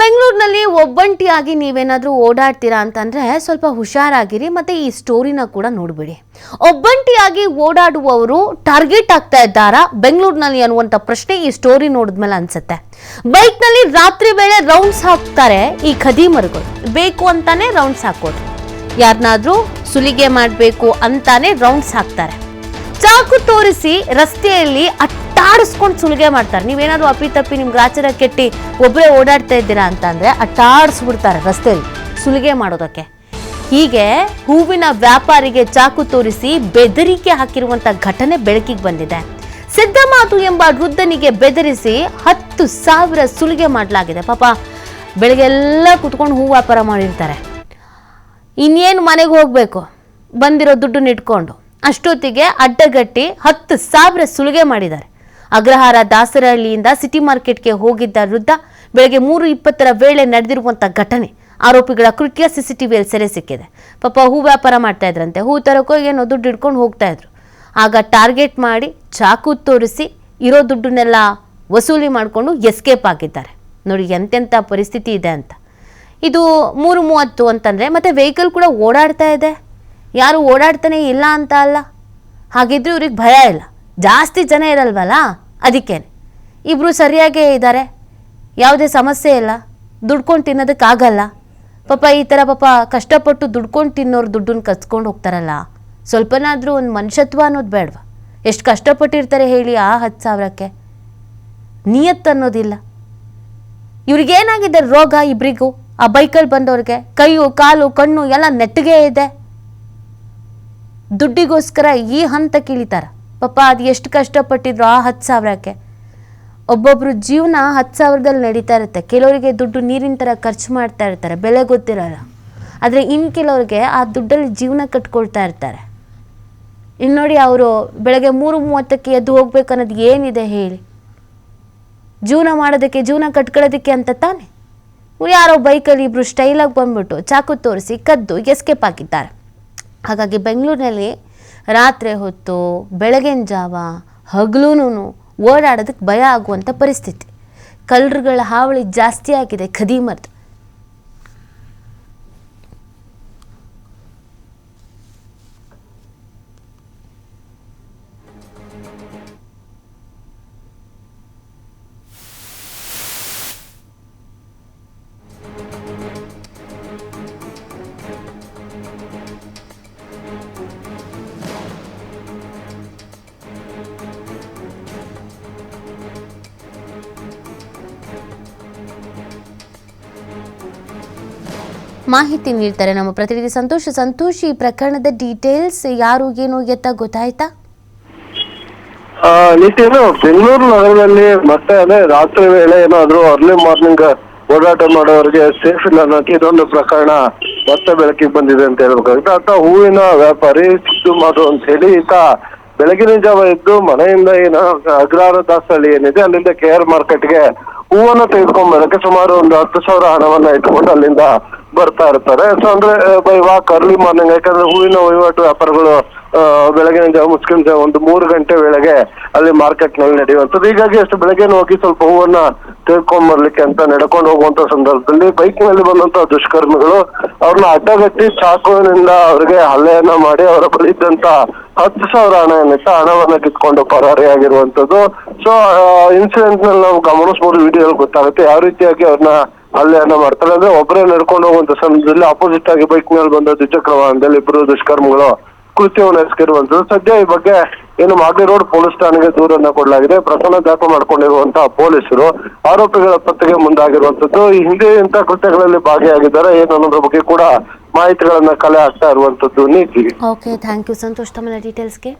ಬೆಂಗಳೂರಿನಲ್ಲಿ ಒಬ್ಬಂಟಿಯಾಗಿ ನೀವೇನಾದರೂ ಓಡಾಡ್ತೀರಾ ಅಂತಂದರೆ ಸ್ವಲ್ಪ ಹುಷಾರಾಗಿರಿ, ಮತ್ತು ಈ ಸ್ಟೋರಿನ ಕೂಡ ನೋಡಿಬಿಡಿ. ಒಬ್ಬಂಟಿಯಾಗಿ ಓಡಾಡುವವರು ಟಾರ್ಗೆಟ್ ಆಗ್ತಾ ಇದ್ದಾರಾ? ಬೆಂಗಳೂರಿನಲ್ಲಿ ಅನ್ನುವಂಥ ಪ್ರಶ್ನೆ ಈ ಸ್ಟೋರಿ ನೋಡಿದ್ಮೇಲೆ ಅನಿಸುತ್ತೆ. ಬೈಕ್ನಲ್ಲಿ ರಾತ್ರಿ ವೇಳೆ ರೌಂಡ್ಸ್ ಹಾಕ್ತಾರೆ ಈ ಖದೀಮರುಗಳು ಬೇಕು ಅಂತಾನೆ ರೌಂಡ್ಸ್ ಹಾಕೋದು. ಯಾರನ್ನಾದರೂ ಸುಲಿಗೆ ಮಾಡಬೇಕು ಅಂತಾನೆ ರೌಂಡ್ಸ್ ಹಾಕ್ತಾರೆ. ಚಾಕು ತೋರಿಸಿ ರಸ್ತೆಯಲ್ಲಿ ಅಟ್ಟಾಡಿಸ್ಕೊಂಡು ಸುಲಿಗೆ ಮಾಡ್ತಾರೆ. ನೀವೇನಾದ್ರು ಅಪ್ಪಿತಪ್ಪಿ ನಿಮ್ಗೆ ಆಚಾರ ಕೆಟ್ಟಿ ಒಬ್ಬರೇ ಓಡಾಡ್ತಾ ಇದ್ದೀರಾ ಅಂತಂದ್ರೆ ಅಟ್ಟಾಡಿಸ್ಬಿಡ್ತಾರೆ ರಸ್ತೆಯಲ್ಲಿ ಸುಲಿಗೆ ಮಾಡೋದಕ್ಕೆ. ಹೀಗೆ ಹೂವಿನ ವ್ಯಾಪಾರಿಗೆ ಚಾಕು ತೋರಿಸಿ ಬೆದರಿಕೆ ಹಾಕಿರುವಂಥ ಘಟನೆ ಬೆಳಕಿಗೆ ಬಂದಿದೆ. ಸಿದ್ದಮಾತು ಎಂಬ ವೃದ್ಧನಿಗೆ ಬೆದರಿಸಿ ಹತ್ತು ಸಾವಿರ ಸುಲಿಗೆ ಮಾಡಲಾಗಿದೆ. ಪಾಪ ಬೆಳಗ್ಗೆಲ್ಲ ಕುತ್ಕೊಂಡು ಹೂ ವ್ಯಾಪಾರ ಮಾಡಿರ್ತಾರೆ. ಇನ್ನೇನು ಮನೆಗೆ ಹೋಗಬೇಕು? ಬಂದಿರೋ ದುಡ್ಡನ್ನ ಇಟ್ಕೊಂಡು. ಅಷ್ಟೊತ್ತಿಗೆ ಅಡ್ಡಗಟ್ಟಿ ಹತ್ತು ಸಾವಿರ ಸುಲಿಗೆ ಮಾಡಿದ್ದಾರೆ. ಅಗ್ರಹಾರ ದಾಸರಹಳ್ಳಿಯಿಂದ ಸಿಟಿ ಮಾರ್ಕೆಟ್ಗೆ ಹೋಗಿದ್ದ ವೃದ್ಧ ಬೆಳಗ್ಗೆ ಮೂರು ಇಪ್ಪತ್ತರ ವೇಳೆ ನಡೆದಿರುವಂತಹ ಘಟನೆ. ಆರೋಪಿಗಳ ಕೃತ್ಯ ಸಿಸಿಟಿವಿಯಲ್ಲಿ ಸೆರೆ ಸಿಕ್ಕಿದೆ. ಪಾಪ ಹೂ ವ್ಯಾಪಾರ ಮಾಡ್ತಾ ಇದ್ರಂತೆ. ಹೂ ತರಕೋ ಏನೋ ದುಡ್ಡು ಇಟ್ಕೊಂಡು ಹೋಗ್ತಾ ಇದ್ರು. ಆಗ ಟಾರ್ಗೆಟ್ ಮಾಡಿ ಚಾಕು ತೋರಿಸಿ ಇರೋ ದುಡ್ಡನ್ನೆಲ್ಲ ವಸೂಲಿ ಮಾಡಿಕೊಂಡು ಎಸ್ಕೇಪ್ ಆಗಿದ್ದಾರೆ. ನೋಡಿ ಎಂತೆಂಥ ಪರಿಸ್ಥಿತಿ ಇದೆ ಅಂತ. ಇದು ಮೂರು ಮೂವತ್ತು ಅಂತಂದರೆ ಮತ್ತೆ ವೆಹಿಕಲ್ ಕೂಡ ಓಡಾಡ್ತಾ ಇದೆ. ಯಾರು ಓಡಾಡ್ತಾನೆ ಇಲ್ಲ ಅಂತ ಅಲ್ಲ. ಹಾಗಿದ್ರೆ ಇವ್ರಿಗೆ ಭಯ ಇಲ್ಲ. ಜಾಸ್ತಿ ಜನ ಇರಲ್ವಲ್ಲ? ಅದಕ್ಕೇನೆ. ಇಬ್ಬರು ಸರಿಯಾಗೇ ಇದ್ದಾರೆ ಯಾವುದೇ ಸಮಸ್ಯೆ ಇಲ್ಲ. ದುಡ್ಕೊಂಡು ತಿನ್ನೋದಕ್ಕಾಗಲ್ಲ. ಪಾಪ ಈ ಥರ ಪಾಪ ಕಷ್ಟಪಟ್ಟು ದುಡ್ಕೊಂಡು ತಿನ್ನೋರು ದುಡ್ಡನ್ನ ಕಚ್ಕೊಂಡು ಹೋಗ್ತಾರಲ್ಲ. ಸ್ವಲ್ಪನಾದರೂ ಒಂದು ಮನುಷ್ಯತ್ವ ಅನ್ನೋದು ಬೇಡವ? ಎಷ್ಟು ಕಷ್ಟಪಟ್ಟಿರ್ತಾರೆ ಹೇಳಿ ಆ ಹತ್ತು ಸಾವಿರಕ್ಕೆ. ನಿಯತ್ತು ಅನ್ನೋದಿಲ್ಲ. ಇವ್ರಿಗೇನಾಗಿದೆ ರೋಗ ಇಬ್ಬರಿಗೂ ಆ ಬೈಕಲ್ಲಿ ಬಂದವ್ರಿಗೆ ಕೈಯು, ಕಾಲು, ಕಣ್ಣು ಎಲ್ಲ ನೆಟ್ಟಿಗೆ ಇದೆ. ದುಡ್ಡಿಗೋಸ್ಕರ ಈ ಹಂತ ಇಳಿತಾರ ಪಾಪ ಅದು ಎಷ್ಟು ಕಷ್ಟಪಟ್ಟಿದ್ರು ಆ ಹತ್ತು ಸಾವಿರಕ್ಕೆ. ಒಬ್ಬೊಬ್ಬರು ಜೀವನ ಹತ್ತು ಸಾವಿರದಲ್ಲಿ ನಡೀತಾ ಇರುತ್ತೆ. ಕೆಲವರಿಗೆ ದುಡ್ಡು ನೀರಿನ ಥರ ಖರ್ಚು ಮಾಡ್ತಾ ಇರ್ತಾರೆ. ಬೆಲೆ ಗೊತ್ತಿರಲ್ಲ. ಆದರೆ ಇನ್ನು ಕೆಲವ್ರಿಗೆ ಆ ದುಡ್ಡಲ್ಲಿ ಜೀವನ ಕಟ್ಕೊಳ್ತಾ ಇರ್ತಾರೆ. ಇನ್ನು ನೋಡಿ ಅವರು ಬೆಳಗ್ಗೆ ಮೂರು ಮೂವತ್ತಕ್ಕೆ ಎದ್ದು ಹೋಗ್ಬೇಕು ಅನ್ನೋದು ಏನಿದೆ ಹೇಳಿ. ಜೀವನ ಮಾಡೋದಕ್ಕೆ, ಜೀವನ ಕಟ್ಕೊಳ್ಳೋದಕ್ಕೆ ಅಂತ ತಾನೆ. ಯಾರೋ ಬೈಕಲ್ಲಿ ಇಬ್ಬರು ಸ್ಟೈಲಾಗಿ ಬಂದ್ಬಿಟ್ಟು ಚಾಕು ತೋರಿಸಿ ಕದ್ದು ಎಸ್ಕೇಪ್ ಹಾಕಿದ್ದಾರೆ. ಹಾಗಾಗಿ ಬೆಂಗಳೂರಿನಲ್ಲಿ ರಾತ್ರಿ ಹೊತ್ತು ಬೆಳಗಿನ ಜಾವ ಹಗಲೂ ಓಡಾಡೋದಕ್ಕೆ ಭಯ ಆಗುವಂಥ ಪರಿಸ್ಥಿತಿ. ಕಳ್ಳರುಗಳ ಹಾವಳಿ ಜಾಸ್ತಿ ಆಗಿದೆ ಖದೀಮರ್ದು. ಮಾಹಿತಿ ನೀಡ್ತಾರೆ ನಮ್ಮ ಪ್ರತಿನಿಧಿ ಸಂತೋಷ್. ಸಂತೋಷ್, ಈ ಪ್ರಕರಣದ ಡೀಟೇಲ್ಸ್ ಯಾರು, ಏನು, ಎತ್ತ ಗೊತ್ತಾಯ್ತಾ? ನಿತಿನ್ ಬೆಂಗಳೂರು ನಗರದಲ್ಲಿ ಮತ್ತೆ ಅದೇ ರಾತ್ರಿ ವೇಳೆ ಏನಾದ್ರು ಅರ್ಲಿ ಮಾರ್ನಿಂಗ್ ಓಡಾಟ ಮಾಡೋರಿಗೆ ಸೇಫ್ ಇಲ್ಲ ಅನ್ನೋಕೆ ಇದೊಂದು ಪ್ರಕರಣ ಮತ್ತೆ ಬೆಳಕಿಗೆ ಬಂದಿದೆ ಅಂತ ಹೇಳ್ಬೇಕಾಗುತ್ತೆ. ಆತ ಹೂವಿನ ವ್ಯಾಪಾರಿ, ಸಿದ್ದು ಮಾಡು ಅಂತ ಹೇಳಿ ಈತ ಬೆಳಗಿನ ಜಾವ ಇದ್ದು ಮನೆಯಿಂದ ಏನೋ ಅಗ್ರಹಾರ ದಾಸಹಳ್ಳಿ ಏನಿದೆ, ಅಲ್ಲಿಂದ ಕೆ ಆರ್ ಮಾರ್ಕೆಟ್ಗೆ ಹೂವನ್ನ ತೆಗೆದುಕೊಂಡ್ ಬರೋಕೆ ಸುಮಾರು ಒಂದು ಹತ್ತು ಸಾವಿರ ಹಣವನ್ನ ಇಟ್ಕೊಂಡು ಅಲ್ಲಿಂದ ಬರ್ತಾ ಇರ್ತಾರೆ. ಸೊ ಅಂದ್ರೆ ಬೈ ವಾಕ್ ಅರ್ಲಿ ಮಾರ್ನಿಂಗ್ ಯಾಕಂದ್ರೆ ಹೂವಿನ ವಹಿವಾಟು ವ್ಯಾಪಾರಗಳು ಬೆಳಗಿನ ಜಾವ ಮುಸ್ಕಿನ ಜಾವ ಒಂದು ಮೂರು ಗಂಟೆ ವೇಳೆಗೆ ಅಲ್ಲಿ ಮಾರ್ಕೆಟ್ನಲ್ಲಿ ನಡೆಯುವಂಥದ್ದು. ಹೀಗಾಗಿ ಅಷ್ಟು ಬೆಳಗ್ಗೆ ಹೋಗಿ ಸ್ವಲ್ಪ ಹೂವನ್ನ ತೆಗೆದುಕೊಂಡ್ ಬರ್ಲಿಕ್ಕೆ ಅಂತ ನಡ್ಕೊಂಡು ಹೋಗುವಂತ ಸಂದರ್ಭದಲ್ಲಿ ಬೈಕ್ನಲ್ಲಿ ಬಂದಂತ ದುಷ್ಕರ್ಮಿಗಳು ಅವ್ರನ್ನ ಅಡ್ಡಗಟ್ಟಿ ಚಾಕುವಿನಿಂದ ಅವ್ರಿಗೆ ಹಲ್ಲೆಯನ್ನ ಮಾಡಿ ಅವರ ಬಳಿ ಇದ್ದಂತ ಹತ್ತು ಸಾವಿರ ಹಣ ಏನಿತ್ತು ಹಣವನ್ನ ಕಿತ್ಕೊಂಡು ಪರಾರಿಯಾಗಿರುವಂತದ್ದು ಸೊ ಇನ್ಸಿಡೆಂಟ್ನಲ್ಲಿ ನಾವು ಗಮನಿಸಬಹುದು ವಿಡಿಯೋ ಗೊತ್ತಾಗುತ್ತೆ. ಯಾವ ರೀತಿಯಾಗಿ ಅವ್ರನ್ನ ಹಲ್ಲೆಯನ್ನ ಮಾಡ್ತಾರೆ. ಅಂದ್ರೆ ಒಬ್ಬರೇ ನಡ್ಕೊಂಡು ಹೋಗುವಂತ ಸಂದರ್ಭದಲ್ಲಿ ಅಪೋಸಿಟ್ ಆಗಿ ಬೈಕ್ ಮೇಲೆ ಬಂದ ದ್ವಿಚಕ್ರ ವಾಹನದಲ್ಲಿ ಇಬ್ಬರು ದುಷ್ಕರ್ಮಿಗಳು ಕೃತ್ಯವನ್ನು ಎಸಗಿರುವಂತದ್ದು. ಸದ್ಯ ಈ ಬಗ್ಗೆ ಏನು ಮಾಗಡಿ ರೋಡ್ ಪೊಲೀಸ್ ಠಾಣೆಗೆ ದೂರನ್ನ ಕೊಡಲಾಗಿದೆ. ಪ್ರಕರಣ ದಾಖಲು ಮಾಡ್ಕೊಂಡಿರುವಂತಹ ಪೊಲೀಸರು ಆರೋಪಿಗಳ ಪತ್ತೆಗೆ ಮುಂದಾಗಿರುವಂತದ್ದು. ಈ ಹಿಂದೆ ಇಂತಹ ಕೃತ್ಯಗಳಲ್ಲಿ ಭಾಗಿಯಾಗಿದ್ದಾರೆ. ಏನು ಅನ್ನೋದ್ರ ಬಗ್ಗೆ ಕೂಡ ಮಾಹಿತಿಗಳನ್ನ ಕಲೆ ಹಾಕ್ತಾ ಇರುವಂತದ್ದು ನೀತಿ. ಓಕೆ ಥ್ಯಾಂಕ್ ಯು ಸಂತೋಷ್ ತಮ್ಮ ಡೀಟೇಲ್ಸ್ಗೆ